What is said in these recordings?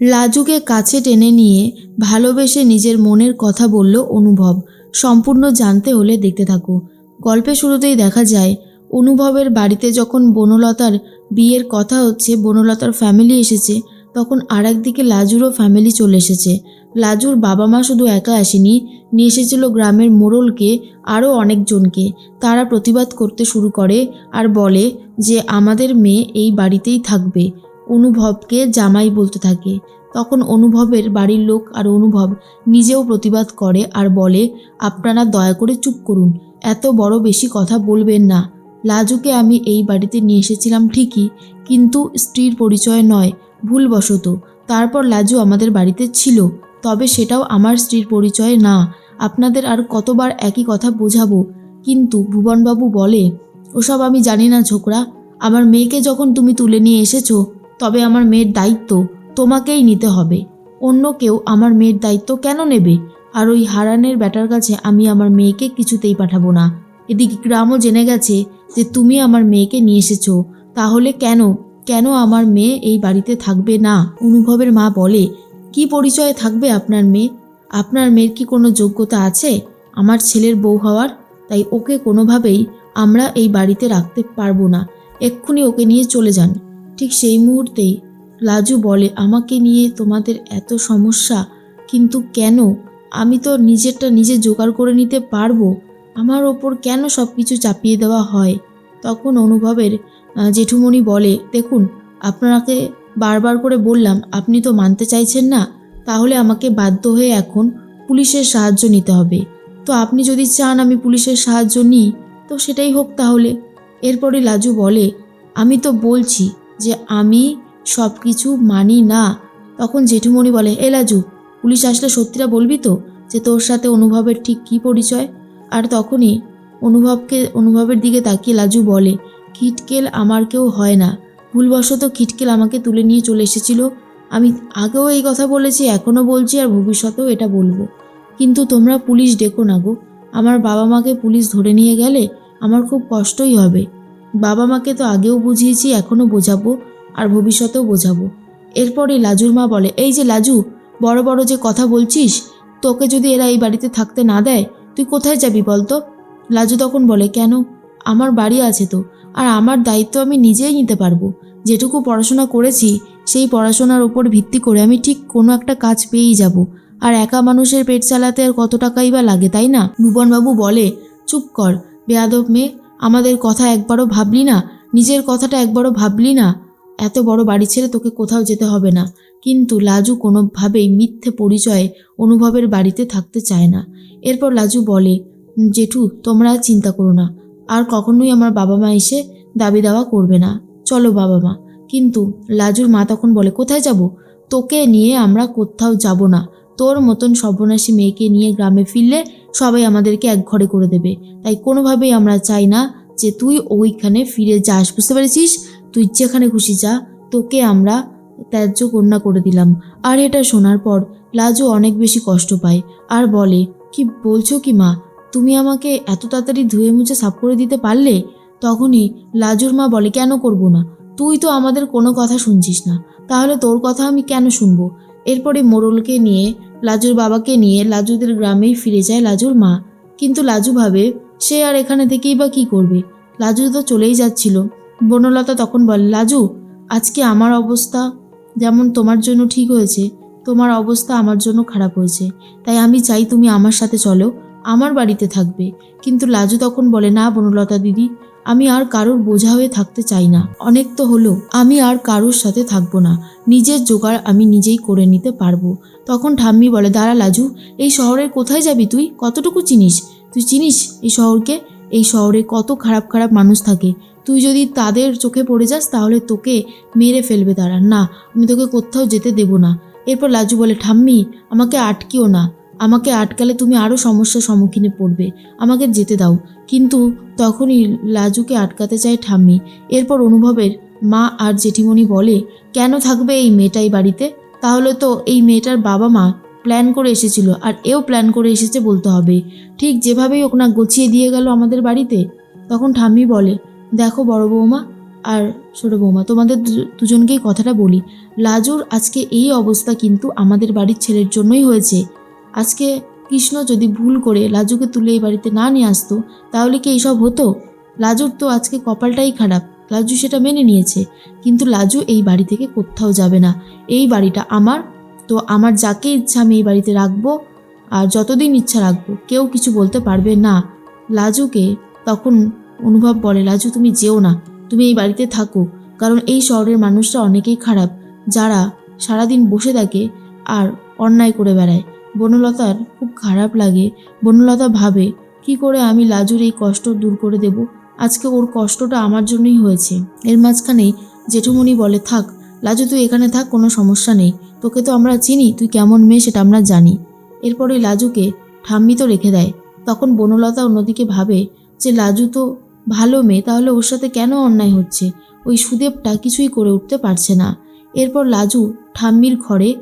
লাজুকে কাছে টেনে নিয়ে ভালোবেসে নিজের মনের কথা বলল অনুভব। সম্পূর্ণ জানতে হলে দেখতে থাকো। গল্পের শুরুতেই দেখা যায়, অনুভবের বাড়িতে যখন বনলতার বিয়ের কথা হচ্ছে, বনলতার ফ্যামিলি এসেছে, তখন আর একদিকে লাজুরও ফ্যামিলি চলে এসেছে। লাজুর বাবা মা শুধু একা আসেনি, নিয়ে এসেছিল গ্রামের মোড়লকে, আরও অনেকজনকে। তারা প্রতিবাদ করতে শুরু করে আর বলে যে, আমাদের মেয়ে এই বাড়িতেই থাকবে। অনুভবকে জামাই বলতে থাকে। তখন অনুভবের বাড়ির লোক আর অনুভব নিজেও প্রতিবাদ করে আর বলে, আপনারা দয়া করে চুপ করুন, এত বড় বেশি কথা বলবেন না। লাজুকে আমি এই বাড়িতে নিয়ে এসেছিলাম ঠিকই, কিন্তু স্ত্রীর পরিচয় নয়, ভুলবশত। তারপর লাজু আমাদের বাড়িতে ছিল, তবে সেটাও আমার স্ত্রীর পরিচয় না। আপনাদের আর কতবার একই কথা বোঝাবো? কিন্তু ভুবনবাবু বলে, ওসব আমি জানি না ছোকরা আমার মেয়েকে যখন তুমি তুলে নিয়ে এসেছ তবে আমার মেয়ের দায়িত্ব তোমাকেই নিতে হবে। অন্য কেউ আমার মেয়ের দায়িত্ব কেন নেবে? আর ওই হারানের ব্যাটার কাছে আমি আমার মেয়েকে কিছুতেই পাঠাবো না। এদিকে গ্রামও জেনে গেছে যে তুমি আমার মেয়েকে নিয়ে এসেছ। তাহলে কেন? কেন আমার মেয়ে এই বাড়িতে থাকবে না? অনুভবের মা বলে, কি পরিচয়ে থাকবে আপনার মেয়ে? আপনার মেয়ের কি কোনো যোগ্যতা আছে? আমার ছেলের বউ হওয়ার? তাই ওকে কোনোভাবেই আমরা এই বাড়িতে রাখতে পারব না। এক্ষুনি ওকে নিয়ে চলে যান। ঠিক সেই মুহূর্তেই লাজু বলে, আমাকে নিয়ে তোমাদের এত সমস্যা, কিন্তু কেন? আমি তো নিজেরটা নিজে জোগাড় করে নিতে পারব। আমার ওপর কেন সব কিছু চাপিয়ে দেওয়া হয়? তখন অনুভবের জেঠুমণি বলে, দেখুন, আপনাকে বারবার করে বললাম, আপনি তো মানতে চাইছেন না, তাহলে আমাকে বাধ্য হয়ে এখন পুলিশের সাহায্য নিতে হবে। তো আপনি যদি চান আমি পুলিশের সাহায্য নিই, তো সেটাই হোক তাহলে। এরপরে লাজু বলে, আমি তো বলছি যে আমি সব কিছু মানি না। তখন জেঠুমণি বলে, এ লাজু, পুলিশ আসলে সত্যিটা বলবি তো যে তোর সাথে অনুভবের ঠিক কী পরিচয়? আর তখনই অনুভবকে, অনুভবের দিকে তাকিয়ে লাজু বলে, খিটকেল আমার কেউ হয় না। ভুলবশত খিটকেল আমাকে তুলে নিয়ে চলে এসেছিল। আমি আগেও এই কথা বলেছি, এখনও বলছি আর ভবিষ্যতেও এটা বলব। কিন্তু তোমরা পুলিশ ডেকো না গো। আমার বাবা মাকে পুলিশ ধরে নিয়ে গেলে আমার খুব কষ্টই হবে। বাবা মাকে তো আগেও বুঝিয়েছি, এখনও বোঝাবো আর ভবিষ্যতেও বোঝাবো। এরপরে লাজুর মা বলে, এই যে লাজু, বড় বড় যে কথা বলছিস, তোকে যদি এরা এই বাড়িতে থাকতে না দেয়, তুই কোথায় যাবি বলতো? লাজু তখন বলে, কেন? আমার বাড়ি আছে তো, আর আমার দায়িত্ব আমি নিজেই নিতে পারব। যেটুকু পড়াশোনা করেছি, সেই পড়াশোনার ওপর ভিত্তি করে আমি ঠিক কোনো একটা কাজ পেয়েই যাব। আর একা মানুষের পেট চালাতে আর কত টাকাই বা লাগে, তাই না? ভুবনবাবু বলে, চুপ কর, বেয়াদব মেয়ে আমাদের কথা একবারও ভাবলি না? নিজের কথাটা একবারও ভাবলি না? এত বড় বাড়ি ছেড়ে তোকে কোথাও যেতে হবে না। কিন্তু লাজু কোনোভাবেই মিথ্যে পরিচয়ে অনুভবের বাড়িতে থাকতে চায় না। এরপর লাজু বলে, জেঠু, তোমরা চিন্তা করো না। আর কখনোই আমার বাবা মা এসে দাবি দাওয়া করবে না। চলো বাবা মা। কিন্তু লাজুর মা তখন বলে, কোথায় যাব? তোকে নিয়ে আমরা কোথাও যাব না। তোর মতন সর্বনাশী মেয়েকে নিয়ে গ্রামে ফিরলে সবাই আমাদেরকে এক ঘরে করে দেবে। তাই কোনোভাবেই আমরা চাই না যে তুই ওইখানে ফিরে যাস বুঝতে পেরেছিস? তুই যেখানে খুশি যা। তোকে আমরা ত্যায্য কন্যা করে দিলাম। আর এটা শোনার পর লাজু অনেক বেশি কষ্ট পায়। আর বলে, কি বলছো কি মা? তুমি আমাকে এত তাড়াতাড়ি ধুয়ে মুছে সাফ করে দিতে পারলে? তখনই লাজুর মা বলে, কেন করব না? তুই তো আমাদের কোনো কথা শুনছিস না। তাহলে তোর কথা আমি কেন শুনব? এরপরে মোরলকে নিয়ে, লাজুর বাবাকে নিয়ে লাজুদের গ্রামেই ফিরে যায় লাজুর মা। কিন্তু লাজু ভাবে, সে আর এখানে থেকেই বা কি করবে? লাজু তো চলেই যাচ্ছিল। বনলতা তখন বলে, লাজু, আজকে আমার অবস্থা যেমন তোমার জন্য ঠিক হয়েছে, তোমার অবস্থা আমার জন্য খারাপ হয়েছে। তাই আমি চাই তুমি আমার সাথে চলো, আমার বাড়িতে থাকবে। কিন্তু লাজু তখন বলে, না বনলতা দিদি আমি আর কারোর বোঝা হয়ে থাকতে চাই না। অনেক তো হলো, আমি আর কারোর সাথে থাকব না। নিজের জোগাড় আমি নিজেই করে নিতে পারব। তখন ঠাম্মি বলে, দাঁড়া লাজু, এই শহরের কোথায় যাবি তুই? কতটুকু চিনিস? তুই চিনিস এই শহরকে? এই শহরে কত খারাপ খারাপ মানুষ থাকে। তুই যদি তাদের চোখে পড়ে যাস, তাহলে তোকে মেরে ফেলবে তারা। না, আমি তোকে কোথাও যেতে দেব না। এরপর লাজু বলে, ঠাম্মি, আমাকে আটকিও না। আমাকে আটকালে তুমি আরও সমস্যার সম্মুখীনে পড়বে। আমাকে যেতে দাও। কিন্তু তখনই লাজুকে আটকাতে চায় ঠাম্মি। এরপর অনুভবের মা আর জেঠিমণি বলে, কেন থাকবে এই মেয়েটাই বাড়িতে? তাহলে তো এই মেয়েটার বাবা মা প্ল্যান করে এসেছিল আর এও প্ল্যান করে এসেছে বলতে হবে। ঠিক যেভাবেই হোক না, গুছিয়ে দিয়ে গেল আমাদের বাড়িতে? তখন ঠাম্মি বলে, দেখো বড় বৌমা আর ছোট বৌমা, তোমাদের দুজনকেই কথাটা বলি। লাজুর আজকে এই অবস্থা কিন্তু আমাদের বাড়ির ছেলের জন্যই হয়েছে। আজকে কৃষ্ণ যদি ভুল করে লাজুকে তুলে এই বাড়িতে না নিয়ে আসতো, তাহলে কি এইসব হতো? লাজুর তো আজকে কপালটাই খারাপ। লাজু সেটা মেনে নিয়েছে। কিন্তু লাজু এই বাড়ি থেকে কোথাও যাবে না। এই বাড়িটা আমার। তো আমার যাকে ইচ্ছা আমি এই বাড়িতে রাখব আর যতদিন ইচ্ছা রাখব, কেউ কিছু বলতে পারবে না। লাজুকে তখন অনুভব বলে, লাজু, তুমি যেও না। তুমি এই বাড়িতে থাকো। কারণ এই শহরের মানুষরা অনেকেই খারাপ। যারা সারাদিন বসে থাকে আর অন্যায় করে বেড়ায়। বনলতার খুব খারাপ লাগে। বনলতা ভাবে, কি করে আমি লাজুর এই কষ্ট দূর করে দেব? আজকে ওর কষ্টটা আমার জন্যই হয়েছে। এর মাঝখানেই জেঠুমণি বলে, থাক, লাজু তুই এখানে থাক, কোনো সমস্যা নেই। তোকে তো আমরা চিনি, তুই কেমন মেয়ে সেটা আমরা জানি। এরপরে লাজুকে ঠাম্মি তো রেখে দেয়। তখন বনলতা অন্যদিকে ভাবে, যে লাজু তো ভালো মেয়ে, তাহলে ওর সাথে কেন অন্যায় হচ্ছে? ওই সুদেবটা কিছুই করে উঠতে পারছে না। এরপর লাজু ঠাম্মির ঘরে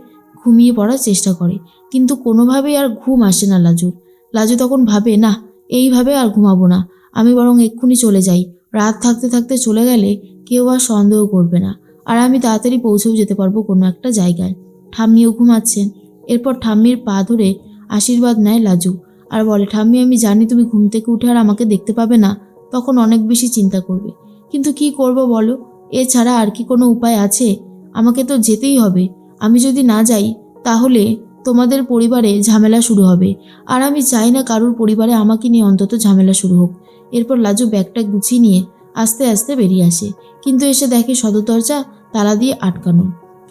ঘুমিয়ে পড়ার চেষ্টা করে। কিন্তু কোনোভাবেই আর ঘুম আসে না লাজুর। লাজু তখন ভাবে, না, এইভাবে আর ঘুমাবো না। আমি বরং এক্ষুনি চলে যাই। রাত থাকতে থাকতে চলে গেলে কেউ আর সন্দেহ করবে না। আর আমি তাড়াতাড়ি পৌঁছেও যেতে পারব কোনো একটা জায়গায়। ঠাম্মিও ঘুমাচ্ছেন এরপর ঠাম্মির পা ধরে আশীর্বাদ নেয় লাজু। আর বলে, ঠাম্মি, আমি জানি তুমি ঘুম থেকে উঠে আর আমাকে দেখতে পাবে না। তখন অনেক বেশি চিন্তা করবে। কিন্তু কি করব বলো? এছাড়া আর কি কোনো উপায় আছে? আমাকে তো যেতেই হবে। আমি যদি না যাই, তাহলে তোমাদের পরিবারে ঝামেলা শুরু হবে। আর আমি চাই না কারুর পরিবারে আমাকে নিয়ে অন্তত ঝামেলা শুরু হোক। এরপর লাজু ব্যাগটা গুছিয়ে নিয়ে আস্তে আস্তে বেরিয়ে আসে। কিন্তু এসে দেখে সদর দরজা তালা দিয়ে আটকানো।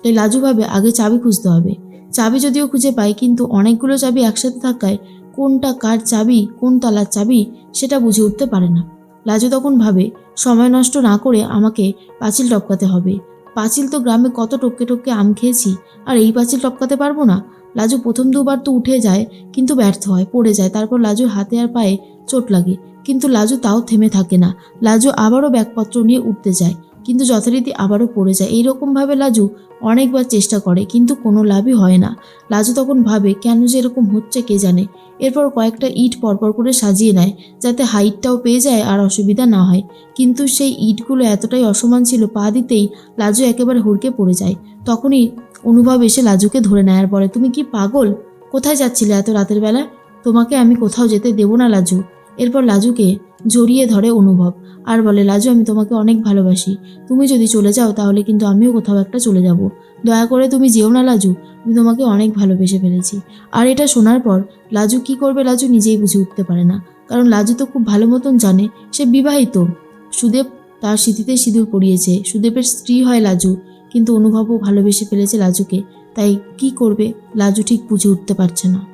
তাই লাজু ভাবে আগে চাবি খুঁজতে হবে। চাবি যদিও খুঁজে পায় কিন্তু অনেকগুলো চাবি একসাথে থাকায় কোনটা কার চাবি, কোন তালার চাবি সেটা বুঝে উঠতে পারে না। লাজু তখন ভাবে, সময় নষ্ট না করে আমাকে পাঁচিল টপকাতে হবে। পাঁচিল তো গ্রামে কত টপকে টপকে আম খেয়েছি, আর এই পাঁচিল টপকাতে পারব না? লাজু প্রথম দুবার তো উঠে যায়, কিন্তু ব্যর্থ হয়, পড়ে যায়। তারপর লাজুর হাতে আর পায়ে চোট লাগে। কিন্তু লাজু তাও থেমে থাকে না। লাজু আবারও ব্যাগপত্র নিয়ে উঠতে যায়, কিন্তু যথারীতি আবারও পড়ে যায়। এইরকমভাবে লাজু অনেকবার চেষ্টা করে, কিন্তু কোনো লাভই হয় না। লাজু তখন ভাবে, কেন যে এরকম হচ্ছে কে জানে। এরপর কয়েকটা ইট পরপর করে সাজিয়ে নেয়, যাতে হাইটটাও পেয়ে যায় আর অসুবিধা না হয়। কিন্তু সেই ইটগুলো এতটাই অসমান ছিল, পা দিতেই লাজু একেবারে হুড়কে পড়ে যায়। তখনই অনুভব এসে লাজুকে ধরে নেয়ার পরে, তুমি কি পাগল? কোথায় যাচ্ছিলে এত রাতের বেলা তোমাকে আমি কোথাও যেতে দেবো না, লাজু। এরপর লাজুকে জড়িয়ে ধরে অনুভব। আর বলে, লাজু, আমি তোমাকে অনেক ভালোবাসি। তুমি যদি চলে যাও, তাহলে কিন্তু আমিও কোথাও একটা চলে যাব। দয়া করে তুমি যেও না, লাজু। আমি তোমাকে অনেক ভালোবেসে ফেলেছি। আর এটা শোনার পর লাজু কি করবে, লাজু নিজেই বুঝে উঠতে পারে না। কারণ লাজু তো খুব ভালো মতন জানে, সে বিবাহিত। সুদেব তার স্মৃতিতে সিঁদুর পরিয়েছে। সুদেবের স্ত্রী হয় লাজু। কিন্তু অনুভবও ভালোবেসে ফেলেছে লাজুকে। তাই কি করবে? লাজু ঠিক বুঝে উঠতে পারছে না।